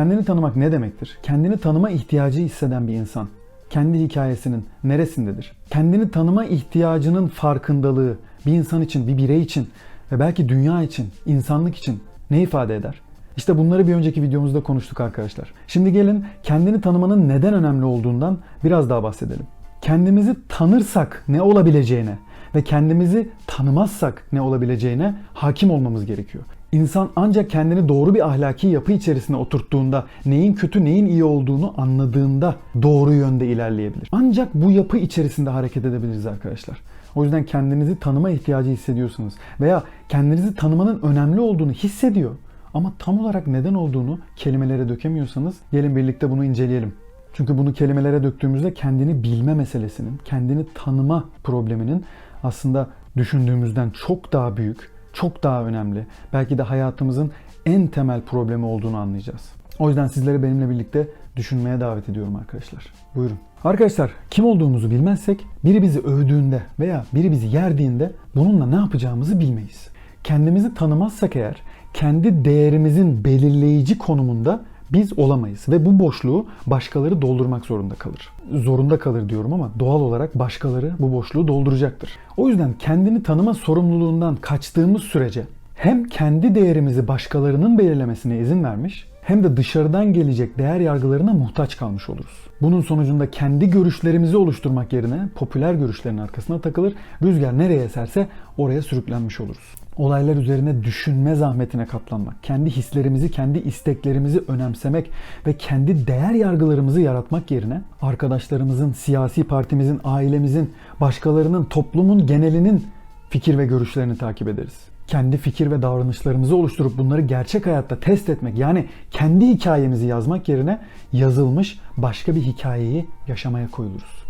Kendini tanımak ne demektir? Kendini tanıma ihtiyacı hisseden bir insan kendi hikayesinin neresindedir? Kendini tanıma ihtiyacının farkındalığı bir insan için, bir birey için ve belki dünya için, insanlık için ne ifade eder? İşte bunları bir önceki videomuzda konuştuk arkadaşlar. Şimdi gelin kendini tanımanın neden önemli olduğundan biraz daha bahsedelim. Kendimizi tanırsak ne olabileceğine ve kendimizi tanımazsak ne olabileceğine hakim olmamız gerekiyor. İnsan ancak kendini doğru bir ahlaki yapı içerisine oturttuğunda, neyin kötü neyin iyi olduğunu anladığında doğru yönde ilerleyebilir. Ancak bu yapı içerisinde hareket edebiliriz arkadaşlar. O yüzden kendinizi tanıma ihtiyacı hissediyorsunuz veya kendinizi tanımanın önemli olduğunu hissediyor ama tam olarak neden olduğunu kelimelere dökemiyorsanız gelin birlikte bunu inceleyelim. Çünkü bunu kelimelere döktüğümüzde kendini bilme meselesinin, kendini tanıma probleminin aslında düşündüğümüzden çok daha büyük, çok daha önemli, belki de hayatımızın en temel problemi olduğunu anlayacağız. O yüzden sizleri benimle birlikte düşünmeye davet ediyorum arkadaşlar. Buyurun. Arkadaşlar kim olduğumuzu bilmezsek biri bizi övdüğünde veya biri bizi yerdiğinde bununla ne yapacağımızı bilmeyiz. Kendimizi tanımazsak eğer kendi değerimizin belirleyici konumunda biz olamayız ve bu boşluğu başkaları doldurmak zorunda kalır. Zorunda kalır diyorum ama doğal olarak başkaları bu boşluğu dolduracaktır. O yüzden kendini tanıma sorumluluğundan kaçtığımız sürece hem kendi değerimizi başkalarının belirlemesine izin vermiş hem de dışarıdan gelecek değer yargılarına muhtaç kalmış oluruz. Bunun sonucunda kendi görüşlerimizi oluşturmak yerine popüler görüşlerin arkasına takılır, rüzgar nereye eserse oraya sürüklenmiş oluruz. Olaylar üzerine düşünme zahmetine katlanmak, kendi hislerimizi, kendi isteklerimizi önemsemek ve kendi değer yargılarımızı yaratmak yerine arkadaşlarımızın, siyasi partimizin, ailemizin, başkalarının, toplumun genelinin fikir ve görüşlerini takip ederiz kendi fikir ve davranışlarımızı oluşturup bunları gerçek hayatta test etmek yani kendi hikayemizi yazmak yerine yazılmış başka bir hikayeyi yaşamaya koyuluruz.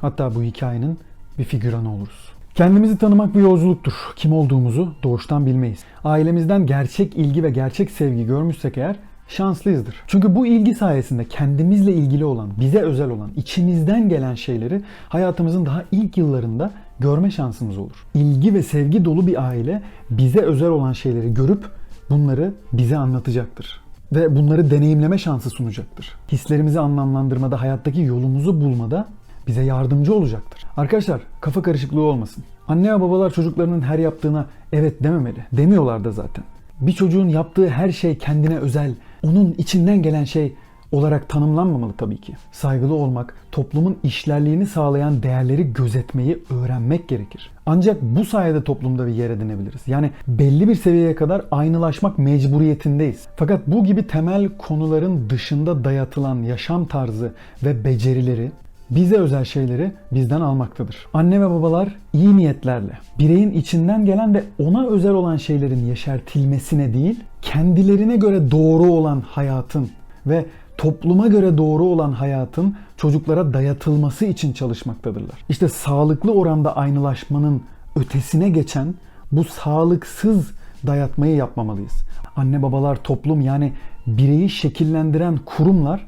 Hatta bu hikayenin bir figüranı oluruz. Kendimizi tanımak bir yolculuktur. Kim olduğumuzu doğuştan bilmeyiz. Ailemizden gerçek ilgi ve gerçek sevgi görmüşsek eğer şanslıyızdır. Çünkü bu ilgi sayesinde kendimizle ilgili olan, bize özel olan, içimizden gelen şeyleri hayatımızın daha ilk yıllarında görme şansımız olur. İlgi ve sevgi dolu bir aile bize özel olan şeyleri görüp bunları bize anlatacaktır ve bunları deneyimleme şansı sunacaktır. Hislerimizi anlamlandırmada, hayattaki yolumuzu bulmada bize yardımcı olacaktır. Arkadaşlar kafa karışıklığı olmasın. Anne ve babalar çocuklarının her yaptığına evet dememeli. Demiyorlar da zaten. Bir çocuğun yaptığı her şey kendine özel, onun içinden gelen şey olarak tanımlanmamalı tabii ki. Saygılı olmak, toplumun işlerliğini sağlayan değerleri gözetmeyi öğrenmek gerekir. Ancak bu sayede toplumda bir yer edinebiliriz. Yani belli bir seviyeye kadar aynılaşmak mecburiyetindeyiz. Fakat bu gibi temel konuların dışında dayatılan yaşam tarzı ve becerileri bize özel şeyleri bizden almaktadır. Anne ve babalar iyi niyetlerle bireyin içinden gelen ve ona özel olan şeylerin yeşertilmesine değil, kendilerine göre doğru olan hayatın ve topluma göre doğru olan hayatın çocuklara dayatılması için çalışmaktadırlar. İşte sağlıklı oranda aynılaşmanın ötesine geçen bu sağlıksız dayatmayı yapmamalıyız. Anne babalar, toplum yani bireyi şekillendiren kurumlar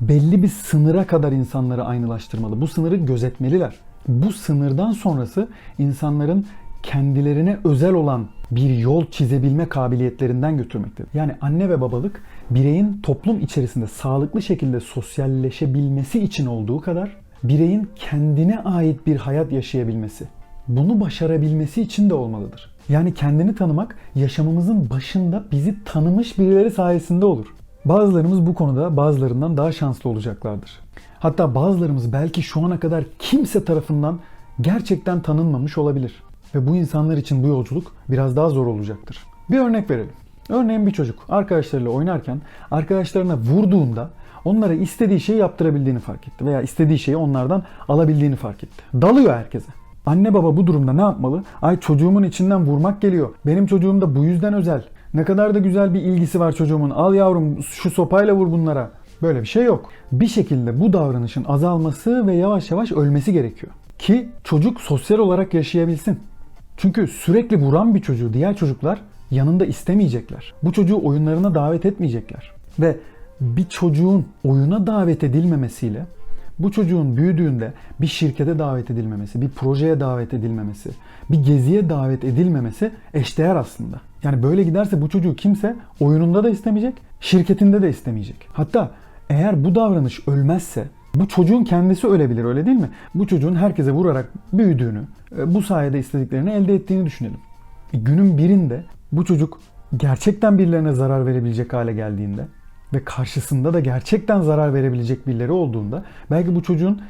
belli bir sınıra kadar insanları aynılaştırmalı. Bu sınırı gözetmeliler. Bu sınırdan sonrası insanların kendilerine özel olan bir yol çizebilme kabiliyetlerinden götürmektedir. Yani anne ve babalık bireyin toplum içerisinde sağlıklı şekilde sosyalleşebilmesi için olduğu kadar bireyin kendine ait bir hayat yaşayabilmesi, bunu başarabilmesi için de olmalıdır. Yani kendini tanımak yaşamımızın başında bizi tanımış birileri sayesinde olur. Bazılarımız bu konuda bazılarından daha şanslı olacaklardır. Hatta bazılarımız belki şu ana kadar kimse tarafından gerçekten tanınmamış olabilir. Ve bu insanlar için bu yolculuk biraz daha zor olacaktır. Bir örnek verelim. Örneğin bir çocuk arkadaşlarıyla oynarken arkadaşlarına vurduğunda onlara istediği şeyi yaptırabildiğini fark etti veya istediği şeyi onlardan alabildiğini fark etti. Dalıyor herkese. Anne baba bu durumda ne yapmalı? Ay çocuğumun içinden vurmak geliyor. Benim çocuğum da bu yüzden özel. Ne kadar da güzel bir ilgisi var çocuğumun. Al yavrum şu sopayla vur bunlara. Böyle bir şey yok. Bir şekilde bu davranışın azalması ve yavaş yavaş ölmesi gerekiyor. Ki çocuk sosyal olarak yaşayabilsin. Çünkü sürekli vuran bir çocuğu diğer çocuklar yanında istemeyecekler. Bu çocuğu oyunlarına davet etmeyecekler. Ve bir çocuğun oyuna davet edilmemesiyle bu çocuğun büyüdüğünde bir şirkete davet edilmemesi, bir projeye davet edilmemesi, bir geziye davet edilmemesi eşdeğer aslında. Yani böyle giderse bu çocuğu kimse oyununda da istemeyecek, Şirketinde de istemeyecek. Hatta eğer bu davranış ölmezse bu çocuğun kendisi ölebilir öyle değil mi? Bu çocuğun herkese vurarak büyüdüğünü, e, bu sayede istediklerini elde ettiğini düşünelim. E, Günün birinde bu çocuk gerçekten birilerine zarar verebilecek hale geldiğinde ve karşısında da gerçekten zarar verebilecek birileri olduğunda belki bu çocuğun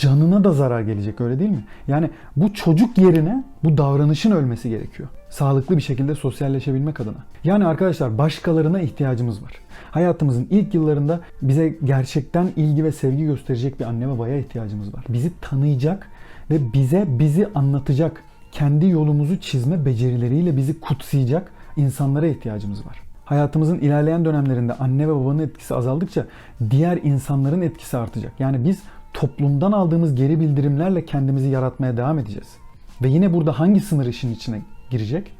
canına da zarar gelecek öyle değil mi? Yani bu çocuk yerine bu davranışın ölmesi gerekiyor. Sağlıklı bir şekilde sosyalleşebilmek adına. Yani arkadaşlar başkalarına ihtiyacımız var. Hayatımızın ilk yıllarında bize gerçekten ilgi ve sevgi gösterecek bir anne babaya ihtiyacımız var. Bizi tanıyacak ve bize bizi anlatacak, kendi yolumuzu çizme becerileriyle bizi kutsayacak insanlara ihtiyacımız var. Hayatımızın ilerleyen dönemlerinde anne ve babanın etkisi azaldıkça diğer insanların etkisi artacak. Yani biz toplumdan aldığımız geri bildirimlerle kendimizi yaratmaya devam edeceğiz. Ve yine burada hangi sınır işin içine girecek?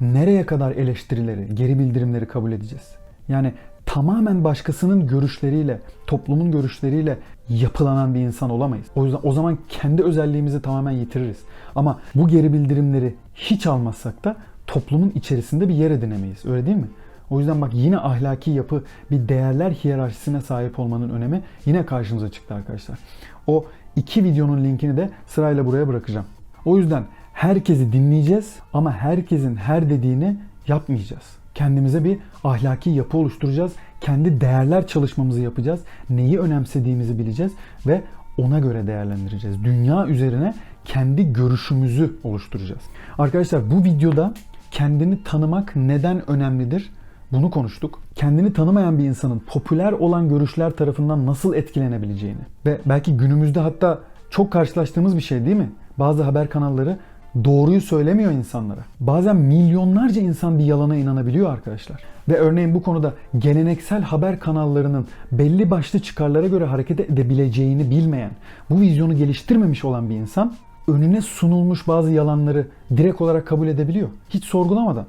Nereye kadar eleştirileri, geri bildirimleri kabul edeceğiz? Yani tamamen başkasının görüşleriyle, toplumun görüşleriyle yapılanan bir insan olamayız. O yüzden o zaman kendi özelliğimizi tamamen yitiririz. Ama bu geri bildirimleri hiç almazsak da toplumun içerisinde bir yer edinemeyiz. Öyle değil mi? O yüzden bak yine ahlaki yapı bir değerler hiyerarşisine sahip olmanın önemi yine karşımıza çıktı arkadaşlar. O iki videonun linkini de sırayla buraya bırakacağım. O yüzden herkesi dinleyeceğiz ama herkesin her dediğini yapmayacağız. Kendimize bir ahlaki yapı oluşturacağız. Kendi değerler çalışmamızı yapacağız. Neyi önemsediğimizi bileceğiz ve ona göre değerlendireceğiz. Dünya üzerine kendi görüşümüzü oluşturacağız. Arkadaşlar bu videoda kendini tanımak neden önemlidir? Bunu konuştuk. Kendini tanımayan bir insanın popüler olan görüşler tarafından nasıl etkilenebileceğini ve belki günümüzde hatta çok karşılaştığımız bir şey değil mi? Bazı haber kanalları doğruyu söylemiyor insanlara. Bazen milyonlarca insan bir yalana inanabiliyor arkadaşlar. Ve örneğin bu konuda geleneksel haber kanallarının belli başlı çıkarlara göre hareket edebileceğini bilmeyen, bu vizyonu geliştirmemiş olan bir insan önüne sunulmuş bazı yalanları direkt olarak kabul edebiliyor. Hiç sorgulamadan.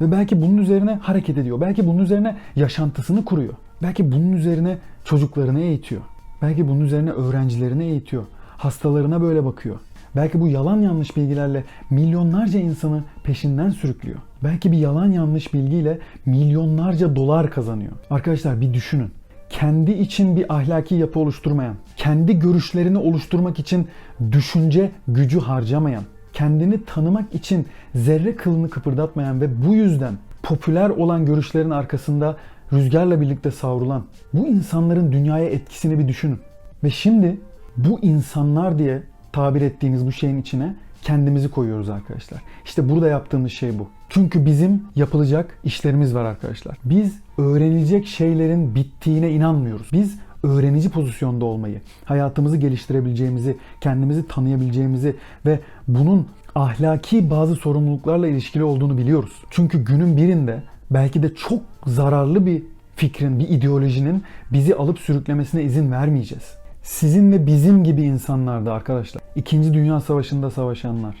Ve belki bunun üzerine hareket ediyor. Belki bunun üzerine yaşantısını kuruyor. Belki bunun üzerine çocuklarını eğitiyor. Belki bunun üzerine öğrencilerini eğitiyor. Hastalarına böyle bakıyor. Belki bu yalan yanlış bilgilerle milyonlarca insanı peşinden sürüklüyor. Belki bir yalan yanlış bilgiyle milyonlarca dolar kazanıyor. Arkadaşlar bir düşünün. Kendi için bir ahlaki yapı oluşturmayan, kendi görüşlerini oluşturmak için düşünce gücü harcamayan, kendini tanımak için zerre kılını kıpırdatmayan ve bu yüzden popüler olan görüşlerin arkasında rüzgarla birlikte savrulan bu insanların dünyaya etkisini bir düşünün. Ve şimdi bu insanlar diye tabir ettiğimiz bu şeyin içine kendimizi koyuyoruz arkadaşlar. İşte burada yaptığımız şey bu. Çünkü bizim yapılacak işlerimiz var arkadaşlar. Biz öğrenilecek şeylerin bittiğine inanmıyoruz. Biz öğrenici pozisyonda olmayı, hayatımızı geliştirebileceğimizi, kendimizi tanıyabileceğimizi ve bunun ahlaki bazı sorumluluklarla ilişkili olduğunu biliyoruz. Çünkü günün birinde belki de çok zararlı bir fikrin, bir ideolojinin bizi alıp sürüklemesine izin vermeyeceğiz. Sizin ve bizim gibi insanlardı arkadaşlar. İkinci Dünya Savaşı'nda savaşanlar,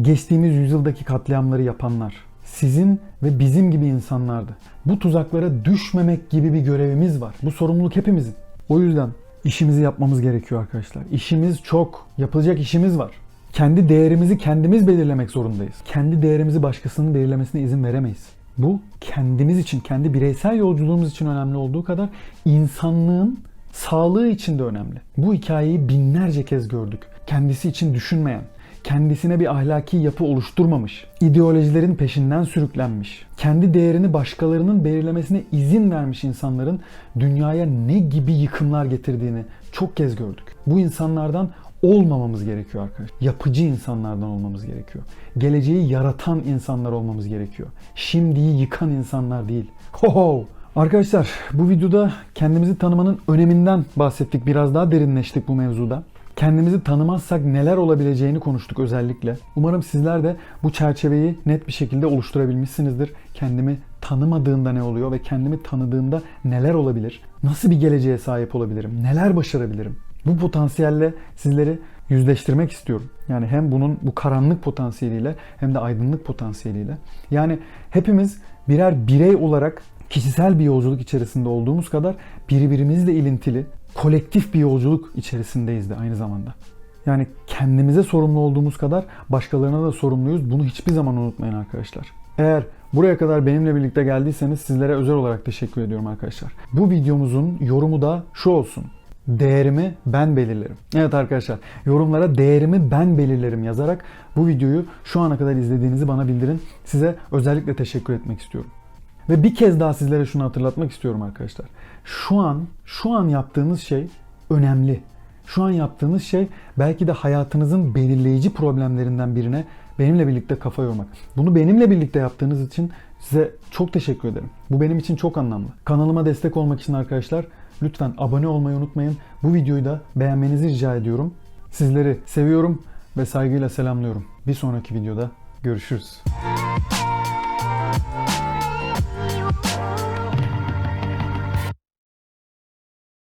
geçtiğimiz yüzyıldaki katliamları yapanlar, sizin ve bizim gibi insanlardı. Bu tuzaklara düşmemek gibi bir görevimiz var. Bu sorumluluk hepimizin. O yüzden işimizi yapmamız gerekiyor arkadaşlar. İşimiz çok. Yapılacak işimiz var. Kendi değerimizi kendimiz belirlemek zorundayız. Kendi değerimizi başkasının belirlemesine izin veremeyiz. Bu kendimiz için, kendi bireysel yolculuğumuz için önemli olduğu kadar insanlığın sağlığı için de önemli. Bu hikayeyi binlerce kez gördük. Kendisi için düşünmeyen, kendisine bir ahlaki yapı oluşturmamış, ideolojilerin peşinden sürüklenmiş, kendi değerini başkalarının belirlemesine izin vermiş insanların dünyaya ne gibi yıkımlar getirdiğini çok kez gördük. Bu insanlardan olmamamız gerekiyor arkadaşlar. Yapıcı insanlardan olmamız gerekiyor. Geleceği yaratan insanlar olmamız gerekiyor. Şimdiyi yıkan insanlar değil. Ho ho! Arkadaşlar bu videoda kendimizi tanımanın öneminden bahsettik. Biraz daha derinleştik bu mevzuda. Kendimizi tanımazsak neler olabileceğini konuştuk özellikle. Umarım sizler de bu çerçeveyi net bir şekilde oluşturabilmişsinizdir. Kendimi tanımadığımda ne oluyor ve kendimi tanıdığımda neler olabilir? Nasıl bir geleceğe sahip olabilirim? Neler başarabilirim? Bu potansiyelle sizleri yüzleştirmek istiyorum. Yani hem bunun bu karanlık potansiyeliyle hem de aydınlık potansiyeliyle. Yani hepimiz birer birey olarak kişisel bir yolculuk içerisinde olduğumuz kadar birbirimizle ilintili kolektif bir yolculuk içerisindeyiz de aynı zamanda. Yani kendimize sorumlu olduğumuz kadar başkalarına da sorumluyuz. Bunu hiçbir zaman unutmayın arkadaşlar. Eğer Buraya kadar benimle birlikte geldiyseniz sizlere özel olarak teşekkür ediyorum arkadaşlar. Bu videomuzun yorumu da şu olsun. Değerimi ben belirlerim. Evet arkadaşlar yorumlara değerimi ben belirlerim yazarak bu videoyu şu ana kadar izlediğinizi bana bildirin. Size özellikle teşekkür etmek istiyorum. Ve bir kez daha sizlere şunu hatırlatmak istiyorum arkadaşlar. Şu an, şu an yaptığınız şey önemli. Şu an yaptığınız şey belki de hayatınızın belirleyici problemlerinden birine benimle birlikte kafa yormak. Bunu benimle birlikte yaptığınız için size çok teşekkür ederim. Bu benim için çok anlamlı. Kanalıma destek olmak için arkadaşlar lütfen abone olmayı unutmayın. Bu videoyu da beğenmenizi rica ediyorum. Sizleri seviyorum ve saygıyla selamlıyorum. Bir sonraki videoda görüşürüz.